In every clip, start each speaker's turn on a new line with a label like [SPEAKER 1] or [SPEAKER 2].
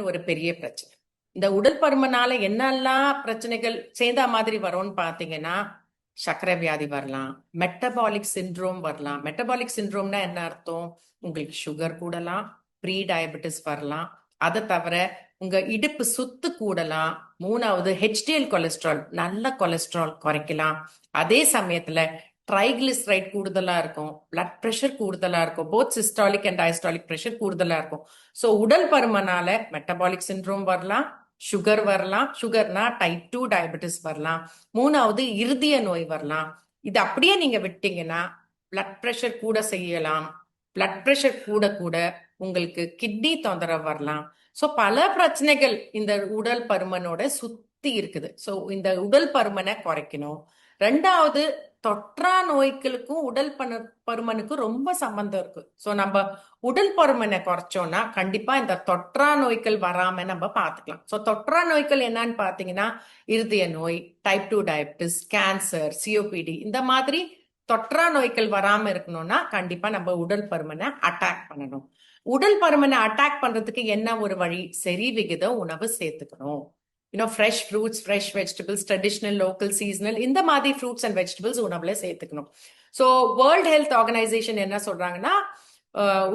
[SPEAKER 1] ஒரு பெரிய பிரச்சனை. இந்த உடல் பருமனால என்னெல்லாம் பிரச்சனைகள் சேந்தா மாதிரி வரும்னு பாத்தீங்கன்னா சர்க்கரை வியாதி வரலாம் மெட்டபாலிக் சிண்ட்ரோம் வரலாம். மெட்டபாலிக் சிண்ட்ரோம்னா என்ன அர்த்தம்? உங்களுக்கு சுகர் கூடலாம் ப்ரீ டயபெட்டிஸ் வரலாம். அதை தவிர உங்க இடுப்பு சுத்து கூடலாம். மூணாவது ஹெச்டிஎல் கொலஸ்ட்ரால் நல்ல கொலஸ்ட்ரால் குறைக்கலாம். அதே சமயத்துல ட்ரைகிளிசரைட் கூடுதலா இருக்கும் பிளட் ப்ரெஷர் கூடுதலா இருக்கும் both systolic and diastolic pressure கூடுதலா இருக்கும். ஸோ உடல் பருமனால மெட்டபாலிக் சின்ட்ரோம் வரலாம் சுகர் வரலாம் சுகர்னா டைப் டூ டயபெட்டிஸ் வரலாம். மூணாவது இருதய நோய் வரலாம். இது அப்படியே நீங்க விட்டீங்கன்னா பிளட் ப்ரெஷர் கூட செய்யலாம். பிளட் ப்ரெஷர் கூட கூட உங்களுக்கு கிட்னி தொந்தரவு வரலாம். ஸோ பல பிரச்சனைகள் இந்த உடல் பருமனோட சுத்தி இருக்குது. ஸோ இந்த உடல் பருமனை குறைக்கணும். ரெண்டாவது தொற்றா நோய்களுக்கும் உடல் பண பருமனுக்கும் ரொம்ப சம்பந்தம் இருக்கு. ஸோ நம்ம உடல் பருமனை குறைச்சோம்னா கண்டிப்பா இந்த தொற்றா நோய்கள் வராம நம்ம பார்த்துக்கலாம். ஸோ தொற்றா நோய்கள் என்னன்னு பார்த்தீங்கன்னா இருதய நோய் type two diabetes cancer COPD இந்த மாதிரி தொற்றா நோய்கள் வராம இருக்கணும்னா கண்டிப்பா நம்ம உடல் பருமனை அட்டாக் பண்ணணும். உடல் பருமனை அட்டாக் பண்றதுக்கு என்ன ஒரு வழி? சரி விகித உணவு சேர்த்துக்கணும். You know fresh fruits fresh vegetables traditional local seasonal இந்த மாதிரி ஃப்ரூட்ஸ் அண்ட் வெஜிடபிள்ஸ் உணவுல சேர்த்துக்கணும். ஸோ வேர்ல்ட் ஹெல்த் ஆர்கனைசேஷன் என்ன சொல்றாங்கன்னா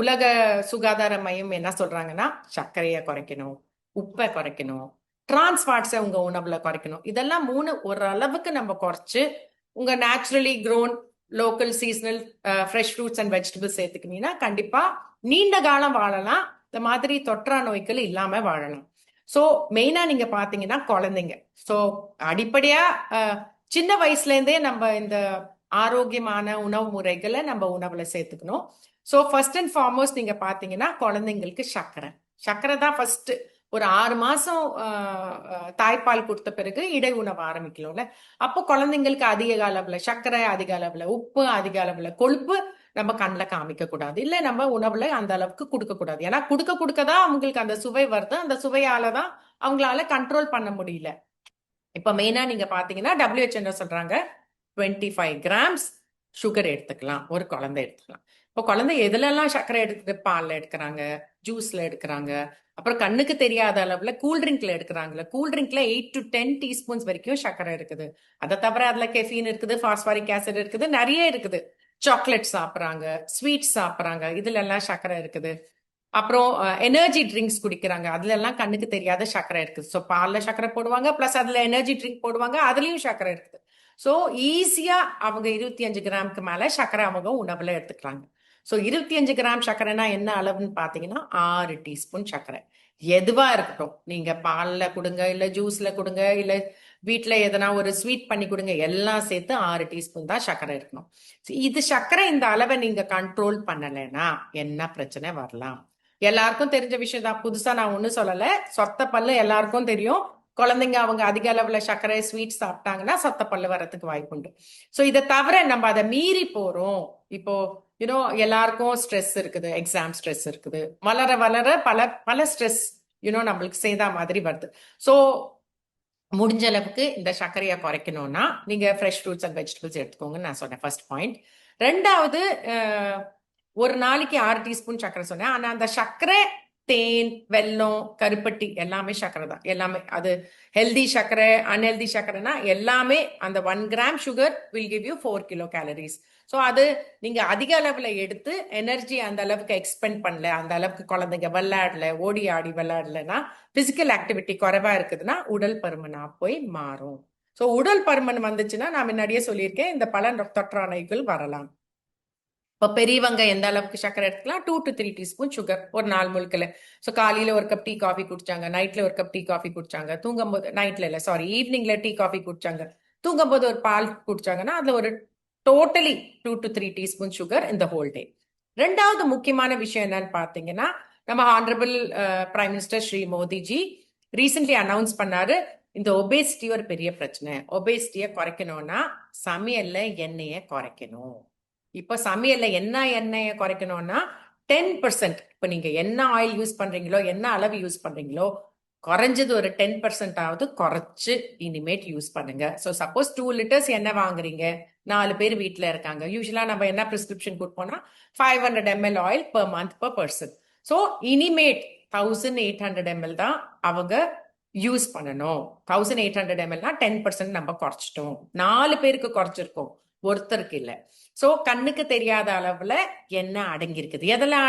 [SPEAKER 1] உலக சுகாதார மையம் என்ன சொல்றாங்கன்னா சர்க்கரையை குறைக்கணும் உப்பை குறைக்கணும் டிரான்ஸ் ஃபேட்ஸை உங்க உணவுல குறைக்கணும். இதெல்லாம் மூணு ஒரு அளவுக்கு நம்ம குறைச்சு உங்க naturally grown local seasonal fresh fruits and vegetables சேர்த்துக்கினீங்கன்னா கண்டிப்பா நீண்ட காலம் வாழலாம். இந்த மாதிரி தொற்றா நோய்கள் இல்லாம வாழலாம். ஸோ மெயினாக நீங்கள் பார்த்தீங்கன்னா குழந்தைங்க. ஸோ அடிப்படையாக சின்ன வயசுலேருந்தே நம்ம இந்த ஆரோக்கியமான உணவு முறைகளை நம்ம உணவில் சேர்த்துக்கணும். ஸோ ஃபர்ஸ்ட் அண்ட் ஃபார்மோஸ்ட் நீங்கள் பார்த்தீங்கன்னா குழந்தைங்களுக்கு சர்க்கரை சர்க்கரை தான் ஃபர்ஸ்ட் ஒரு ஆறு மாசம் தாய்ப்பால் கொடுத்த பிறகு இடை உணவு ஆரம்பிக்கணும்ல. அப்போ குழந்தைங்களுக்கு அதிக அளவுல சர்க்கரை அதிக அளவுல உப்பு அதிக அளவுல கொழுப்பு நம்ம கண்ணில் காமிக்க கூடாது இல்லை நம்ம உணவுல அந்த அளவுக்கு கொடுக்க கூடாது ஏன்னா கொடுக்க கொடுக்க தான் அவங்களுக்கு அந்த சுவை வருது. அந்த சுவையால தான் அவங்களால கண்ட்ரோல் பண்ண முடியல. இப்ப மெயினா நீங்க பாத்தீங்கன்னா டபிள்யூஹெச் என்ன சொல்றாங்க? 25 ஃபைவ் கிராம்ஸ் சுகர் எடுத்துக்கலாம். ஒரு குழந்தை எடுத்துக்கலாம். இப்போ குழந்தை எதுலெல்லாம் சர்க்கரை எடுக்குது பால்ல எடுக்கிறாங்க? ஜூஸ்ல எடுக்கிறாங்க. அப்புறம் கண்ணுக்கு தெரியாத அளவுல கூல் எடுக்கிறாங்களே எடுக்கிறாங்கல்ல. கூல் ட்ரிங்க்ல எயிட் டு டென் டீஸ்பூன்ஸ் வரைக்கும் சர்க்கரை இருக்குது. அதை தவிர அதுல கெஃபீன் இருக்குது ஃபாஸ்பாரிக் ஆசிட் இருக்குது நிறைய இருக்குது. சாக்லேட் சாப்பிட்றாங்க ஸ்வீட்ஸ் சாப்பிட்றாங்க. இதுல எல்லாம் சர்க்கரை இருக்குது. அப்புறம் எனர்ஜி ட்ரிங்க்ஸ் குடிக்கிறாங்க. அதுல எல்லாம் கண்ணுக்கு தெரியாத சர்க்கரை இருக்குது. ஸோ பாலில் சர்க்கரை போடுவாங்க ப்ளஸ் அதுல எனர்ஜி ட்ரிங்க் போடுவாங்க. அதுலயும் சர்க்கரை இருக்குது. ஸோ ஈஸியா அவங்க இருபத்தி அஞ்சு கிராமுக்கு மேல சர்க்கரை அவங்க உணவுல எடுத்துக்கிறாங்க. ஸோ இருபத்தி அஞ்சு கிராம் சர்க்கரைனா என்ன அளவுன்னு பார்த்தீங்கன்னா ஆறு டீஸ்பூன் சர்க்கரை. எதுவா இருக்கட்டும். நீங்க பாலில் கொடுங்க இல்ல ஜூஸ்ல கொடுங்க இல்ல வீட்டில் எதனா ஒரு ஸ்வீட் பண்ணி கொடுங்க எல்லாம் சேர்த்து ஆறு டீஸ்பூன் தான் சர்க்கரை இருக்கணும். இது சர்க்கரை இந்த அளவை நீங்க கண்ட்ரோல் பண்ணலைன்னா என்ன பிரச்சனை வரலாம்? எல்லாருக்கும் தெரிஞ்ச விஷயம் தான். புதுசா நான் ஒன்றும் சொல்லலை. சொத்த பல்லு எல்லாருக்கும் தெரியும். குழந்தைங்க அவங்க அதிக அளவுல சர்க்கரை ஸ்வீட் சாப்பிட்டாங்கன்னா சொத்த பல்லு வரத்துக்கு வாய்ப்பு உண்டு. ஸோ இதை தவிர நம்ம அதை மீறி போறோம். இப்போ யூனோ எல்லாருக்கும் ஸ்ட்ரெஸ் இருக்குது. எக்ஸாம் ஸ்ட்ரெஸ் இருக்குது. வளர வளர பல பல ஸ்ட்ரெஸ் யூனோ நம்மளுக்கு செய்த மாதிரி வருது. ஸோ முடிஞ்ச அளவுக்கு இந்த சர்க்கரையை குறைக்கணும்னா நீங்க ஃப்ரெஷ் ஃப்ரூட்ஸ் அண்ட் வெஜிடபிள்ஸ் எடுத்துக்கோங்கன்னு நான் சொன்னேன் ஃபர்ஸ்ட் பாயிண்ட் ரெண்டாவது ஒரு நாளைக்கு ஆறு டீஸ்பூன் சர்க்கரை சொன்னேன். ஆனா அந்த சர்க்கரை தேன் வெல்லம் கருப்பட்டி எல்லாமே சர்க்கரை தான். எல்லாமே அது ஹெல்தி சர்க்கரை அன்ஹெல்தி சர்க்கரைனா எல்லாமே அந்த one gram sugar will give you four kilo calories so அது நீங்க அதிக அளவுல எடுத்து எனர்ஜி அந்த அளவுக்கு எக்ஸ்பெண்ட் பண்ணல அந்த அளவுக்கு குழந்தைங்க விளையாடல ஓடி ஆடி விளையாடலன்னா பிசிக்கல் ஆக்டிவிட்டி குறைவா இருக்குதுன்னா உடல் பருமனா போய் மாறும். ஸோ உடல் பருமன் வந்துச்சுன்னா நான் முன்னாடியே சொல்லியிருக்கேன் இந்த பல தொற்றாணைகள் வரலாம். இப்போ பெரியவங்க எந்த அளவுக்கு சர்க்கரை எடுத்துக்கலாம்? Two to three teaspoon sugar ஒரு நாள் முழுக்கில். ஸோ காலையில் ஒரு கப் டீ காஃபி குடிச்சாங்க. நைட்டில் ஒரு கப் டீ காஃபி குடிச்சாங்க. தூங்கும்போது நைட்ல இல்லை சாரி ஈவினிங்ல டீ காஃபி குடிச்சாங்க. தூங்கும்போது ஒரு பால் குடிச்சாங்கன்னா அதில் ஒரு totally two to three teaspoon sugar இந்த ஹோல் டே ரெண்டாவது முக்கியமான விஷயம் என்னன்னு பார்த்தீங்கன்னா நம்ம honourable prime minister Shri Modiji recently announce பண்ணாரு இந்த ஒபேசிட்டி ஒரு பெரிய பிரச்சனை. ஒபேசிட்டியை குறைக்கணும்னா சமையல்ல எண்ணெயை குறைக்கணும். இப்போ சமையல்ல என்ன எண்ணெயை குறைக்கணும்னா டென் பர்சன்ட் இப்போ நீங்க என்ன ஆயில் யூஸ் பண்றீங்களோ என்ன அளவு யூஸ் பண்றீங்களோ குறைஞ்சது ஒரு டென் பர்சன்ட் ஆவது குறைச்சு இனிமேட் யூஸ் பண்ணுங்க. ஸோ சப்போஸ் டூ லிட்டர்ஸ் எண்ணெய் வாங்குறீங்க. நாலு பேர் வீட்டில் இருக்காங்க. யூஸ்வலா நம்ம என்ன prescription கொடுப்போம்னா five hundred ML oil per month per person so இனிமேட் thousand eight hundred ML தான் அவங்க யூஸ் பண்ணணும். தௌசண்ட் எயிட் ஹண்ட்ரட் எம்எல்னா டென் பர்சன்ட் நம்ம குறைச்சிட்டோம். நாலு பேருக்கு குறைச்சிருக்கோம். ஒருத்தருக்கு இல்லை. ஸோ கண்ணுக்கு தெரியாத அளவில் என்ன அடங்கியிருக்குது. எதெல்லாம்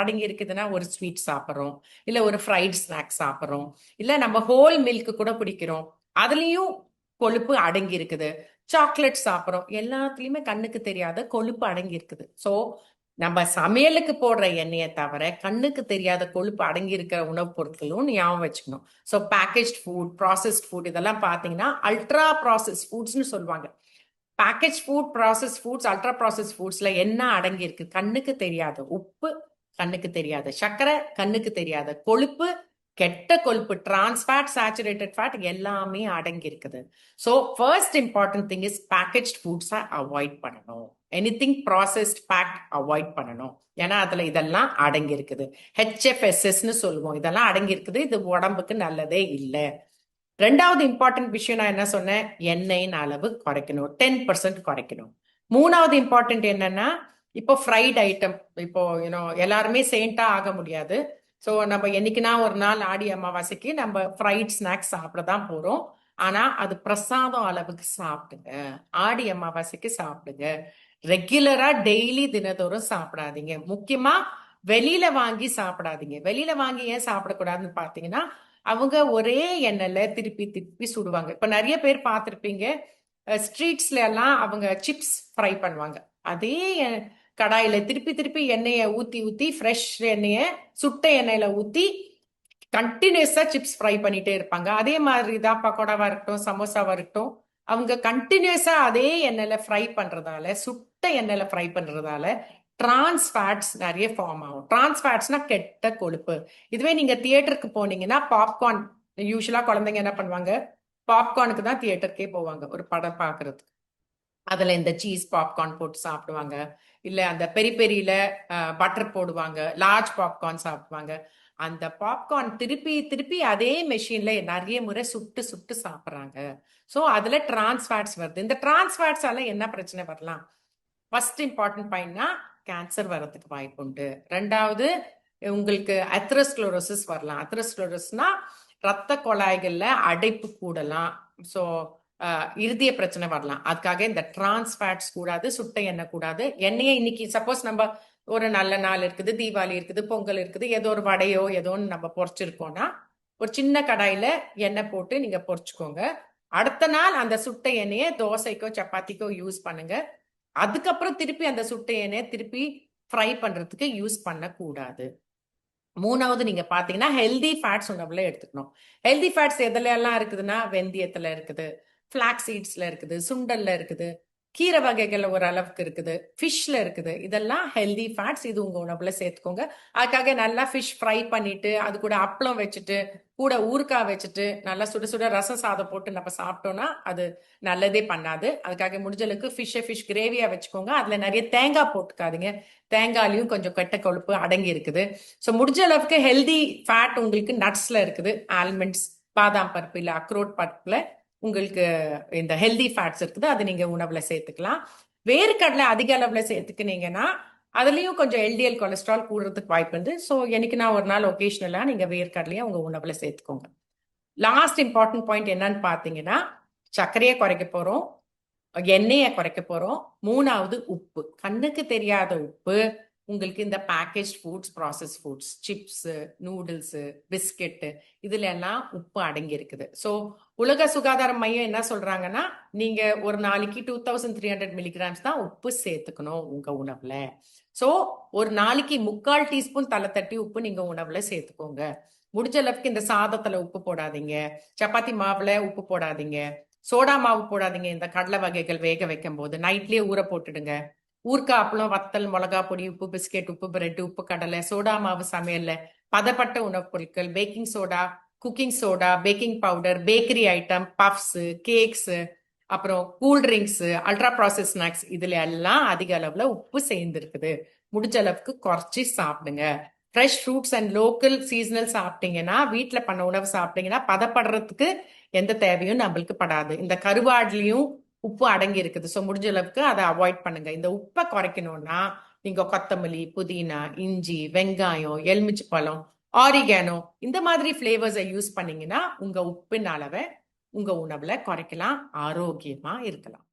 [SPEAKER 1] அடங்கி இருக்குதுன்னா ஒரு ஸ்வீட் சாப்பிட்றோம் இல்லை ஒரு ஃப்ரைட் ஸ்நாக்ஸ் சாப்பிட்றோம் இல்லை நம்ம ஹோல் மில்க் கூட பிடிக்கிறோம் அதுலேயும் கொழுப்பு அடங்கி இருக்குது சாக்லேட் சாப்பிட்றோம். எல்லாத்துலேயுமே கண்ணுக்கு தெரியாத கொழுப்பு அடங்கி இருக்குது ஸோ நம்ம சமையலுக்கு போடுற எண்ணெயை தவிர கண்ணுக்கு தெரியாத கொழுப்பு அடங்கி இருக்கிற உணவுப் பொருட்களும் ஞாபகம் வச்சுக்கணும். So package food processed food இதெல்லாம் பார்த்தீங்கன்னா அல்ட்ரா ப்ராசஸ் ஃபுட்ஸ்னு சொல்லுவாங்க. Package food process foods ultra process ஃபுட்ஸ்ல என்ன அடங்கி இருக்கு? கண்ணுக்கு தெரியாத உப்பு கண்ணுக்கு தெரியாத சர்க்கரை கண்ணுக்கு தெரியாத கொழுப்பு கெட்ட கொழுப்பு டிரான்ஸ்ஃபேட் சேச்சுரேட்டட் ஃபேட் எல்லாமே அடங்கி இருக்குது. So first important thing is package ஃபுட்ஸை avoid பண்ணணும். Anything processed pack avoid பண்ணணும். ஏன்னா அதில் இதெல்லாம் அடங்கி இருக்குது. ஹெச்எஃப்எஸ்எஸ்ன்னு சொல்லுவோம். இதெல்லாம் அடங்கி இருக்குது. இது உடம்புக்கு நல்லதே இல்லை. ரெண்டாவது இம்பார்ட்டன்ட் விஷயம் நான் என்ன சொன்னேன்? எண்ணெயின் அளவு குறைக்கணும். டென் பர்சன்ட் குறைக்கணும். மூணாவது இம்பார்ட்டன்ட் என்னன்னா இப்போ ஃப்ரைட் ஐட்டம் இப்போ யூனோ எல்லாருமே செயின்ட்டா ஆக முடியாது. ஸோ நம்ம என்னைக்குனா ஒரு நாள் ஆடி அமாவாசைக்கு நம்ம ஃப்ரைட் ஸ்நாக்ஸ் சாப்பிட தான் போறோம். ஆனா அது பிரசாதம் அளவுக்கு சாப்பிடுங்க. ஆடி அமாவாசைக்கு சாப்பிடுங்க. ரெகுலரா டெய்லி தினத்தோறும் சாப்பிடாதீங்க. முக்கியமா வெளியில வாங்கி சாப்பிடாதீங்க. வெளியில வாங்கி ஏன் சாப்பிடக்கூடாதுன்னு பாத்தீங்கன்னா அவங்க ஒரே எண்ணெயில திருப்பி திருப்பி சுடுவாங்க. இப்ப நிறைய பேர் பார்த்துருப்பீங்க ஸ்ட்ரீட்ஸ்ல எல்லாம் அவங்க சிப்ஸ் ஃப்ரை பண்ணுவாங்க. அதே கடாயில திருப்பி திருப்பி எண்ணெயை ஊத்தி ஊத்தி ஃப்ரெஷ் எண்ணெய சுட்ட எண்ணெயில ஊத்தி கண்டினியூஸா சிப்ஸ் ஃப்ரை பண்ணிட்டே இருப்பாங்க. அதே மாதிரி தான் பக்கோடாவா இருக்கட்டும் சமோசாவா இருக்கட்டும் அவங்க கண்டினியூஸா அதே எண்ணெயில ஃப்ரை பண்றதால சுட்ட எண்ணெயில ஃப்ரை பண்றதால டிரான்ஸ் ஃபேட்ஸ் நிறைய ஃபார்ம் ஆகும். டிரான்ஸ் ஃபேட்ஸ்னா கெட்ட கொழுப்பு. இதுவே நீங்க தியேட்டருக்கு போனீங்கன்னா பாப்கார்ன் யூஸ்வலா குழந்தைங்க என்ன பண்ணுவாங்க? பாப்கார்னுக்கு தான் தியேட்டருக்கே போவாங்க ஒரு படம் பார்க்கிறதுக்கு. அதுல இந்த சீஸ் பாப்கார்ன் போட்டு சாப்பிடுவாங்க. இல்ல அந்த பெரி பெரியில பட்டர் போடுவாங்க லார்ஜ் பாப்கார்ன் சாப்பிடுவாங்க. அந்த பாப்கார்ன் திருப்பி திருப்பி அதே மெஷின்ல நிறைய முறை சுட்டு சுட்டு சாப்பிட்றாங்க. ஸோ அதுல டிரான்ஸ்ஃபேட்ஸ் வருது. இந்த டிரான்ஸ்ஃபேட்ஸால என்ன பிரச்சனை வரலாம்? ஃபர்ஸ்ட் இம்பார்ட்டன்ட் பாயிண்ட்னா கேன்சர் வர்றதுக்கு வாய்ப்பு உண்டு. ரெண்டாவது உங்களுக்கு அத்ரஸ்க்ளோரோசிஸ் வரலாம். அத்ரஸ்க்ளோரோஸ்னா ரத்த குழாய்களில் அடைப்பு கூடலாம். ஸோ இருதய பிரச்சனை வரலாம். அதுக்காக இந்த டிரான்ஸ் ஃபேட்ஸ் கூடாது சுட்ட எண்ணெய் கூடாது. எண்ணெயை இன்னைக்கு சப்போஸ் நம்ம ஒரு நல்ல நாள் இருக்குது தீபாவளி இருக்குது பொங்கல் இருக்குது ஏதோ ஒரு வடையோ ஏதோ ஒன்று நம்ம பொறிச்சிருக்கோம்னா ஒரு சின்ன கடாயில எண்ணெய் போட்டு நீங்க பொறிச்சுக்கோங்க. அடுத்த நாள் அந்த சுட்ட எண்ணெயை தோசைக்கோ சப்பாத்திக்கோ யூஸ் பண்ணுங்க. அதுக்கப்புறம் திருப்பி அந்த சுட்ட எண்ணெயை திருப்பி ஃப்ரை பண்றதுக்கு யூஸ் பண்ணக்கூடாது. மூணாவது நீங்க பாத்தீங்கன்னா ஹெல்தி ஃபேட்ஸ் உணவுல எடுத்துக்கணும். ஹெல்தி ஃபேட்ஸ் எதுல எல்லாம் இருக்குதுன்னா வெந்தயத்துல இருக்குது ஃபிளாக் சீட்ஸ்ல இருக்குது சுண்டல்ல இருக்குது கீரை வகைகள்ல ஒரு அளவுக்கு இருக்குது. ஃபிஷ்ல இருக்குது. இதெல்லாம் ஹெல்தி ஃபேட்ஸ் இது உங்க உணவுல சேர்த்துக்கோங்க. அதுக்காக நல்லா ஃபிஷ் ஃப்ரை பண்ணிட்டு அது கூட அப்பளம் வச்சுட்டு கூட ஊறுக்காய் வச்சுட்டு நல்லா சுட சுட ரசம் சாதம் போட்டு நம்ம சாப்பிட்டோம்னா அது நல்லதே பண்ணாது. அதுக்காக முடிஞ்சளவுக்கு ஃபிஷ்ஷை ஃபிஷ் கிரேவியா வச்சுக்கோங்க. அதுல நிறைய தேங்காய் போட்டுக்காதீங்க. தேங்காயிலையும் கொஞ்சம் கெட்ட கொழுப்பு அடங்கி இருக்குது. ஸோ முடிஞ்ச அளவுக்கு ஹெல்தி ஃபேட் உங்களுக்கு நட்ஸ்ல இருக்குது. ஆல்மண்ட்ஸ் பாதாம் பருப்பு இல்லை அக்ரோட் பருப்புல உங்களுக்கு இந்த ஹெல்தி ஃபேட்ஸ் இருக்குது அது நீங்க உணவுல சேர்த்துக்கலாம். வேர்க்கடலை அதிக அளவுல சேர்த்துக்கினீங்கன்னா அதுலயும் கொஞ்சம் எல்டிஎல் கொலஸ்ட்ரால் கூடுறதுக்கு வாய்ப்பு உண்டு. ஸோ எனக்கு நான் ஒரு நாள் ஒகேஷனலா நீங்க வேர்க்கடலையும் உங்க உணவுல சேர்த்துக்கோங்க. லாஸ்ட் இம்பார்ட்டன்ட் பாயிண்ட் என்னன்னு பாத்தீங்கன்னா சர்க்கரையை குறைக்க போறோம் எண்ணெயை குறைக்க போறோம். மூணாவது உப்பு. கண்ணுக்கு தெரியாத உப்பு. உங்களுக்கு இந்த package foods process foods chips noodles biscuit இதுல எல்லாம் உப்பு அடங்கி இருக்குது ஸோ உலக சுகாதார மையம் என்ன சொல்றாங்கன்னா நீங்க ஒரு நாளைக்கு two thousand three hundred milligrams தான் உப்பு சேர்த்துக்கணும் உங்க உணவுல. ஸோ ஒரு நாளைக்கு முக்கால் டீஸ்பூன் தலை தட்டி உப்பு நீங்க உணவுல சேர்த்துக்கோங்க. முடிஞ்ச அளவுக்கு இந்த சாதத்துல உப்பு போடாதீங்க. சப்பாத்தி மாவுல உப்பு போடாதீங்க. சோடா மாவு போடாதீங்க. இந்த கடலை வகைகள் வேக வைக்கும் போது நைட்லயே ஊற போட்டுடுங்க. ஊர்க்கா அப்பளம் வத்தல் மிளகா பொடி உப்பு பிஸ்கெட் உப்பு பிரெட் உப்பு கடலை சோடா மாவு சமையல்ல பதப்பட்ட உணவுப் பொருட்கள் baking soda cooking soda baking powder bakery item puffs cakes அப்புறம் cool drinks ultra process snacks இதுல எல்லாம் அதிக அளவுல உப்பு சேர்ந்துருக்குது. முடிஞ்ச அளவுக்கு குறைச்சி சாப்பிடுங்க. Fresh fruits and local seasonal சாப்பிட்டீங்கன்னா வீட்டில் பண்ண உணவு சாப்பிட்டீங்கன்னா பதப்படுறதுக்கு எந்த தேவையும் நம்மளுக்கு படாது. இந்த கருவாடுலையும் உப்பு அடங்கி இருக்குது. ஸோ முடிஞ்ச அளவுக்கு அதை அவாய்ட் பண்ணுங்க. இந்த உப்பை குறைக்கணும்னா நீங்க கொத்தமல்லி புதினா இஞ்சி வெங்காயம் எலுமிச்சை பழம் ஆரிகேனோ இந்த மாதிரி ஃப்ளேவர்ஸை யூஸ் பண்ணீங்கன்னா உங்கள் உப்பின் அளவை உங்கள் உணவில் குறைக்கலாம் ஆரோக்கியமாக இருக்கலாம்.